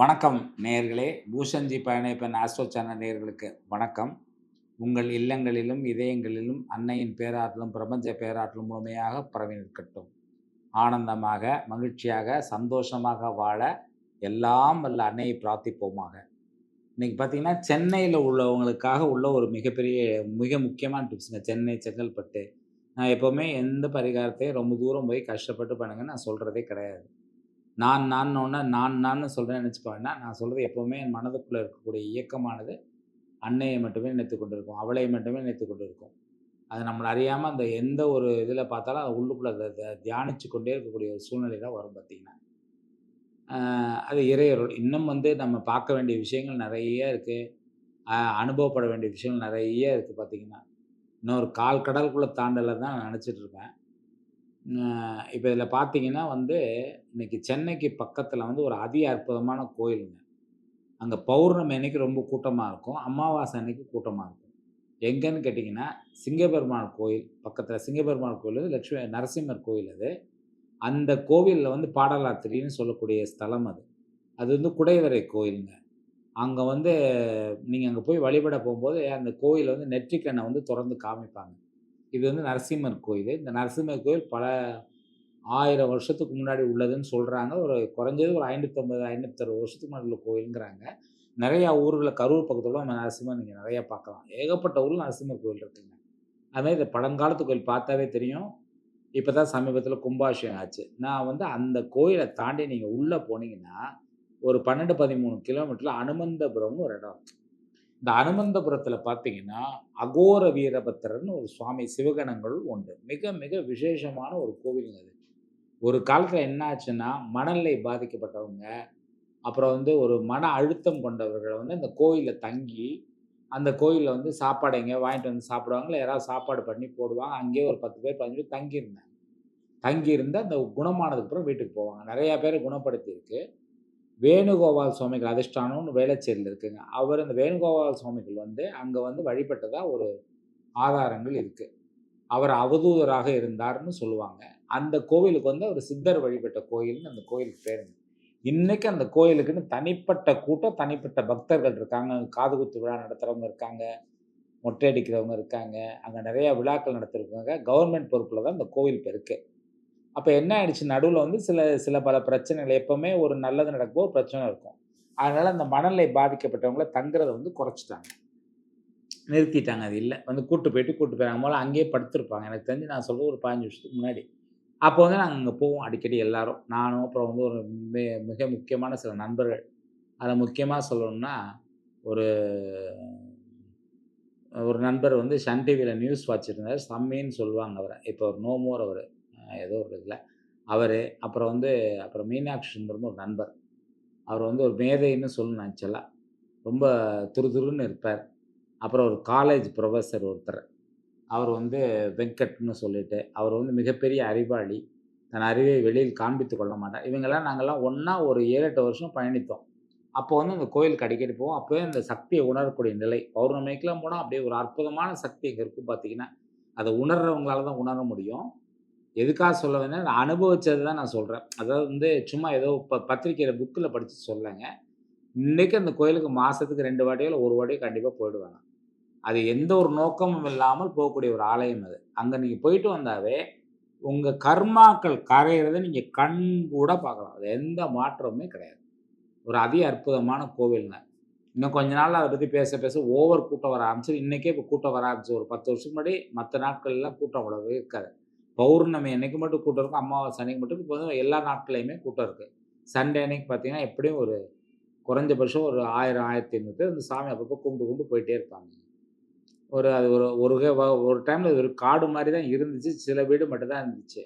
வணக்கம் நேர்களே பூஷன்ஜி பயணப்பன் astro channel நேர்களுக்கு வணக்கம். உங்கள் இல்லங்களிலும் இதயங்களிலும் அன்னையின் பேராற்றலும் பிரபஞ்ச பேராற்றலும் முழுமையாக பரவி நிற்கட்டும். ஆனந்தமாக மகிழ்ச்சியாக சந்தோஷமாக வாழ எல்லாம் வல்ல அன்னையை பிரார்த்திப்போமாக. இன்னைக்கு பார்த்தீங்கன்னா சென்னையில் உள்ளவங்களுக்காக உள்ள ஒரு மிகப்பெரிய மிக முக்கியமான டிப்ஸுங்க சென்னை செங்கல்பட்டு. நான் எப்போவுமே எந்த பரிகாரத்தையும் ரொம்ப தூரம் போய் கஷ்டப்பட்டு பண்ணுங்கன்னு நான் சொல்கிறதே கிடையாது. நான் நான் ஒன்று நான் நான் சொல்கிறேன்னு நினச்சிப்பாங்கன்னா நான் சொல்கிறது எப்போவுமே என் மனதுக்குள்ளே இருக்கக்கூடிய இயக்கமானது அன்னையை மட்டுமே நினைத்து கொண்டு இருக்கும் அவளை மட்டுமே நினைத்து கொண்டு இருக்கும் அது நம்மளை அறியாமல் அந்த எந்த ஒரு இதில் பார்த்தாலும் அது உள்ளுக்குள்ளே அதை த- தியானிச்சு கொண்டே இருக்கக்கூடிய ஒரு சூழ்நிலை தான் வரும் பார்த்திங்கன்னா. அது இறையருள். இன்னும் வந்து நம்ம பார்க்க வேண்டிய விஷயங்கள் நிறைய இருக்குது அனுபவப்பட வேண்டிய விஷயங்கள் நிறைய இருக்குது பார்த்திங்கன்னா. இன்னொரு கால் கடலுக்குள்ளே தாண்டலை தான் நான் நினச்சிட்ருப்பேன் இப்போ இதில் பார்த்தீங்கன்னா வந்து இன்னைக்கு சென்னைக்கு பக்கத்தில் வந்து ஒரு அதி அற்புதமான கோயிலுங்க. அங்கே பௌர்ணமி அன்னைக்கு ரொம்ப கூட்டமாக இருக்கும். அமாவாசை அன்னைக்கு கூட்டமாக இருக்கும். எங்கேன்னு கேட்டிங்கன்னா சிங்கபெருமாள் கோயில் பக்கத்தில் சிங்கபெருமாள் கோயில் லட்சுமி நரசிம்மர் கோயில் அது. அந்த கோவிலில் வந்து பாடலாத்திரின்னு சொல்லக்கூடிய ஸ்தலம் அது. அது வந்து குடைவரை கோயிலுங்க. அங்கே வந்து நீங்கள் அங்கே போய் வழிபட போகும்போது அந்த கோயில் வந்து நெற்றிக்கண்ணை வந்து திறந்து காமிப்பாங்க. இது வந்து நரசிம்மர் கோயில். இந்த நரசிம்மர் கோயில் பல ஆயிரம் வருஷத்துக்கு முன்னாடி உள்ளதுன்னு சொல்கிறாங்க ஒரு குறைஞ்சது ஒரு ஐநூற்றம்பது ஐநூற்றறுபது வருஷத்துக்கு முன்னாடி உள்ள கோயிலுங்கிறாங்க. நிறையா ஊரில் கரூர் பக்கத்தில் நம்ம நரசிம்மர் நீங்கள் நிறையா பார்க்கலாம். ஏகப்பட்ட ஊரில் நரசிம்மர் கோயில் இருக்குங்க. அதுமாதிரி இந்த பழங்காலத்து கோயில் பார்த்தாவே தெரியும். இப்போ தான் சமீபத்தில் கும்பாபிஷேகம் ஆச்சு. நான் வந்து அந்த கோயிலை தாண்டி நீங்கள் உள்ளே போனீங்கன்னா ஒரு பன்னெண்டு பதிமூணு கிலோமீட்டரில் அனுமந்தபுரம்னு ஒரு இடம். இருக்குது இந்த அனுமந்தபுரத்தில் பார்த்தீங்கன்னா அகோர வீரபத்திரன் ஒரு சுவாமி சிவகணங்கள் உண்டு. மிக மிக விசேஷமான ஒரு கோவிலுங்க அது. ஒரு காலத்தில் என்ன ஆச்சுன்னா மணலை பாதிக்கப்பட்டவங்க அப்புறம் வந்து ஒரு மன அழுத்தம் கொண்டவர்களை வந்து அந்த கோயிலில் தங்கி அந்த கோயிலில் வந்து சாப்பாடு எங்கேயோ வாங்கிட்டு வந்து சாப்பிடுவாங்களே யாராவது சாப்பாடு பண்ணி போடுவாங்க அங்கேயே ஒரு பத்து பேர் பதினஞ்சு பேர் தங்கியிருந்தேன் தங்கியிருந்து அந்த குணமானதுக்கு அப்புறம் வீட்டுக்கு போவாங்க. நிறையா பேர் குணப்படுத்தியிருக்கு. வேணுகோபால் சுவாமிகள் அதிஷ்டானம்னு வேளச்சேரியில் இருக்குங்க. அவர் அந்த வேணுகோபால் சுவாமிகள் வந்து அங்கே வந்து வழிபட்டதாக ஒரு ஆதாரங்கள் இருக்குது அவர் அவதூதராக இருந்தார்னு சொல்லுவாங்க. அந்த கோவிலுக்கு வந்து அவர் சித்தர் வழிபட்ட கோயில்னு அந்த கோயிலுக்கு பேருங்க இன்றைக்கி அந்த கோயிலுக்குன்னு தனிப்பட்ட கூட்டம் தனிப்பட்ட பக்தர்கள் இருக்காங்க. காது குத்து விழா நடத்துகிறவங்க இருக்காங்க. மொட்டை அடிக்கிறவங்க இருக்காங்க. அங்கே நிறையா விழாக்கள் நடத்திருக்காங்க. கவர்மெண்ட் பொறுப்பில் தான் இந்த கோவில் இப்போ இருக்குது அப்போ என்ன ஆயிடுச்சு? நடுவில் வந்து சில சில பல பிரச்சனைகள் எப்போவுமே ஒரு நல்லது நடக்கும்போது பிரச்சனை இருக்கும். அதனால் அந்த மணலை பாதிக்கப்பட்டவங்கள தங்குறதை வந்து குறைச்சிட்டாங்க. நிறுத்திட்டாங்க. அது இல்லை. வந்து கூட்டு போயிட்டு கூட்டு போயிறாங்க முதல்ல அங்கேயே படுத்திருப்பாங்க. எனக்கு தெரிஞ்சு நான் சொல்கிற ஒரு பதினஞ்சு வருஷத்துக்கு முன்னாடி. அப்போ வந்து நாங்கள் அங்கே போவோம். அடிக்கடி எல்லாரும். நானும் அப்புறம் வந்து ஒரு மி- மிக முக்கியமான சில நண்பர்கள். அதில் முக்கியமாக சொல்லணும்னா ஒரு ஒரு நண்பர் வந்து சன் டிவியில் நியூஸ் வாட்சிருந்தார் சம்மின்னு சொல்லுவாங்க அவரை. இப்போ ஒரு நோமோர் அவர். ஏதோ ஒரு இதில். அவர் அப்புறம் வந்து அப்புறம் மீனாட்சி சுந்தரம் ஒரு நண்பர். அவர் வந்து ஒரு மேதைன்னு சொல்லணும் ஆக்சுவலாக ரொம்ப துருதுருன்னு இருப்பார். அப்புறம் ஒரு காலேஜ் ப்ரொஃபஸர் ஒருத்தர். அவர் வந்து வெங்கட்னு சொல்லிட்டு அவர் வந்து மிகப்பெரிய அறிவாளி. தன் அறிவை வெளியில் காண்பித்து கொள்ள மாட்டார். இவங்கெல்லாம் நாங்கள்லாம் ஒன்றா ஒரு ஏழு எட்டு வருஷம் பயணித்தோம். அப்போ வந்து அந்த கோயிலுக்கு அடிக்கடி போவோம். அப்போவே அந்த சக்தியை உணரக்கூடிய நிலை. பௌர்ணமிக்கெலாம் போனால் அப்படியே ஒரு அற்புதமான சக்தி இங்கே இருக்கும் பார்த்தீங்கன்னா அதை உணர்றவங்களால தான் உணர முடியும். எதுக்காக சொல்ல வேணா நான் அனுபவிச்சது தான் நான் சொல்கிறேன் அதாவது வந்து சும்மா ஏதோ இப்போ பத்திரிக்கையில் புக்கில் படித்து சொல்லுங்க இன்றைக்கி அந்த கோயிலுக்கு மாதத்துக்கு ரெண்டு வாட்டியோ ஒரு வாட்டியோ கண்டிப்பாக போயிடுவாங்க. அது எந்த ஒரு நோக்கமும் இல்லாமல் போகக்கூடிய ஒரு ஆலயம் அது. அங்கே நீங்கள் போயிட்டு வந்தாவே உங்கள் கர்மாக்கள் கரைகிறத நீங்கள் கண் கூட பார்க்கலாம். அது எந்த மாற்றமுமே கிடையாது. ஒரு அதி அற்புதமான கோவில்ங்க. இன்னும் கொஞ்ச நாள் அதை பற்றி பேச பேச ஓவர் கூட்டம் வர ஆரம்பிச்சு இன்றைக்கே இப்போ கூட்டம் வர ஆரம்பிச்சு. ஒரு பத்து வருஷம் முன்னாடி மற்ற நாட்கள்லாம் கூட்டம் அவ்வளோவே இருக்காது. பௌர்ணமி அன்னைக்கு மட்டும் கூட்டம் இருக்கும். அமாவாசை அன்னைக்கு மட்டும் இப்போ வந்து எல்லா நாட்களையுமே கூட்டம் இருக்குது சண்டே அன்னைக்கு பார்த்தீங்கன்னா எப்படியும் ஒரு குறைஞ்சபட்சம் ஒரு ஆயிரம் ஆயிரத்தி ஐநூறு பேர் அந்த சாமி அப்பப்போ கும்பிட்டு கும்பிட்டு போயிட்டே இருப்பாங்க. ஒரு அது ஒரு ஒரு ஒரு டைமில் ஒரு காடு மாதிரி தான் இருந்துச்சு. சில வீடு மட்டும்தான் இருந்துச்சு.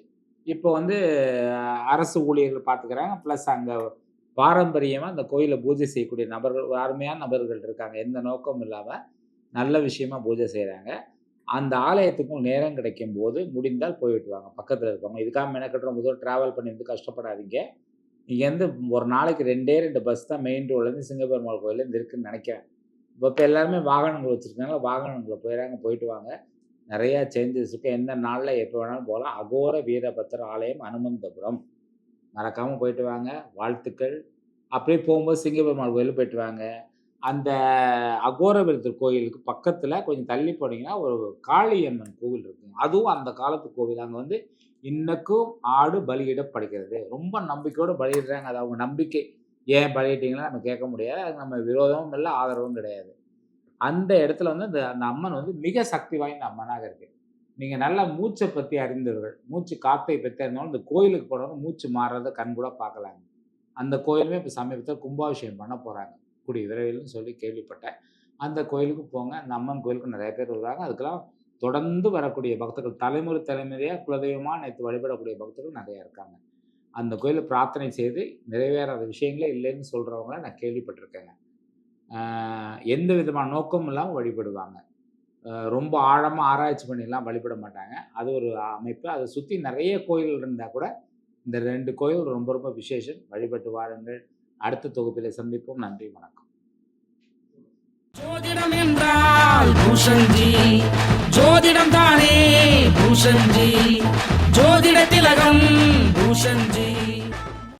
இப்போ வந்து அரசு ஊழியர்கள் பார்த்துக்கிறாங்க ப்ளஸ் அங்கே பாரம்பரியமாக அந்த கோயிலை பூஜை செய்யக்கூடிய நபர்கள் அருமையான நபர்கள் இருக்காங்க. எந்த நோக்கமும் இல்லாமல் நல்ல விஷயமா பூஜை செய்கிறாங்க அந்த ஆலயத்துக்கும் நேரம் கிடைக்கும் போது முடிந்தால் போயிட்டு வாங்க பக்கத்தில் இருக்கவங்க. இதுக்காக மெனக்கட்டுற முதல் ட்ராவல் பண்ணி வந்து கஷ்டப்படாதீங்க இங்கேருந்து ஒரு நாளைக்கு ரெண்டே ரெண்டு பஸ் தான் மெயின் ரோட்லேருந்து சிங்கப்பெருமாள் கோயிலேருந்து இருக்குன்னு நினைக்கிறேன். இப்போ இப்போ எல்லாருமே வாகனங்கள் வச்சுருக்காங்க. வாகனங்களில் போயிடறாங்க போயிட்டு வாங்க. நிறையா சேஞ்சஸ் இருக்குது எந்த நாளில் எப்போ வேணாலும் போகலாம். அகோர வீரபத்திர ஆலயம் அனுமந்தபுரம். மறக்காமல் போயிட்டு வாங்க. வாழ்த்துக்கள். அப்படியே போகும்போது சிங்கப்பெருமாள் கோயிலுக்கு போயிட்டு வாங்க. அந்த அகோரவிரதர் கோயிலுக்கு பக்கத்தில் கொஞ்சம் தள்ளி போனீங்கன்னா ஒரு காளியம்மன் கோவில் இருக்குங்க அதுவும் அந்த காலத்து கோவில். அங்கே வந்து இன்னக்கும் ஆடு பலியிடப்படுகிறது. ரொம்ப நம்பிக்கையோடு பலியிடுறாங்க. அது அவங்க நம்பிக்கை. ஏன் பலியிட்டீங்களா நம்ம கேட்க முடியாது. அது நம்ம விரோதமும் இல்லை ஆதரவும் கிடையாது. அந்த இடத்துல வந்து அந்த அந்த அம்மன் வந்து மிக சக்தி வாய்ந்த அம்மனாக இருக்குது நீங்கள் நல்லா மூச்சை பற்றி அறிந்தவர்கள் மூச்சு காத்தை பற்றி அறிந்தாலும் இந்த கோயிலுக்கு போனவங்க மூச்சு மாறுறத கண் கூட பார்க்கலாங்க. அந்த கோயிலுமே இப்போ சமீபத்தில் கும்பாபிஷேகம் பண்ண போகிறாங்க கூடிய விரைவில்னு சொல்லி கேள்விப்பட்டேன். அந்த கோயிலுக்கு போங்க. அந்த அம்மன் கோயிலுக்கு நிறைய பேர் வருவாங்க. அதுக்கெல்லாம் தொடர்ந்து வரக்கூடிய பக்தர்கள் தலைமுறை தலைமுறையாக குலதெய்வமாக நேற்று வழிபடக்கூடிய பக்தர்கள் நிறையா இருக்காங்க. அந்த கோயிலில் பிரார்த்தனை செய்து நிறைவேறாத விஷயங்களே இல்லைன்னு சொல்கிறவங்கள நான் கேள்விப்பட்டிருக்கேங்க. எந்த விதமான நோக்கமும் இல்லாமல் வழிபடுவாங்க. ரொம்ப ஆழமாக ஆராய்ச்சி பண்ணிலாம் வழிபட மாட்டாங்க. அது ஒரு அமைப்பு. அதை சுற்றி நிறைய கோயில் இருந்தால் கூட இந்த ரெண்டு கோயில் ரொம்ப ரொம்ப விசேஷம். வழிபட்டு வாருங்கள். அடுத்த தொகுப்பில் சந்திப்போம். நன்றி வணக்கம். ஜோதிடம் என்றால் பூஷன்ஜி ஜோதிடம் தானே பூஷன்ஜி ஜோதிட திலகம் பூஷன்ஜி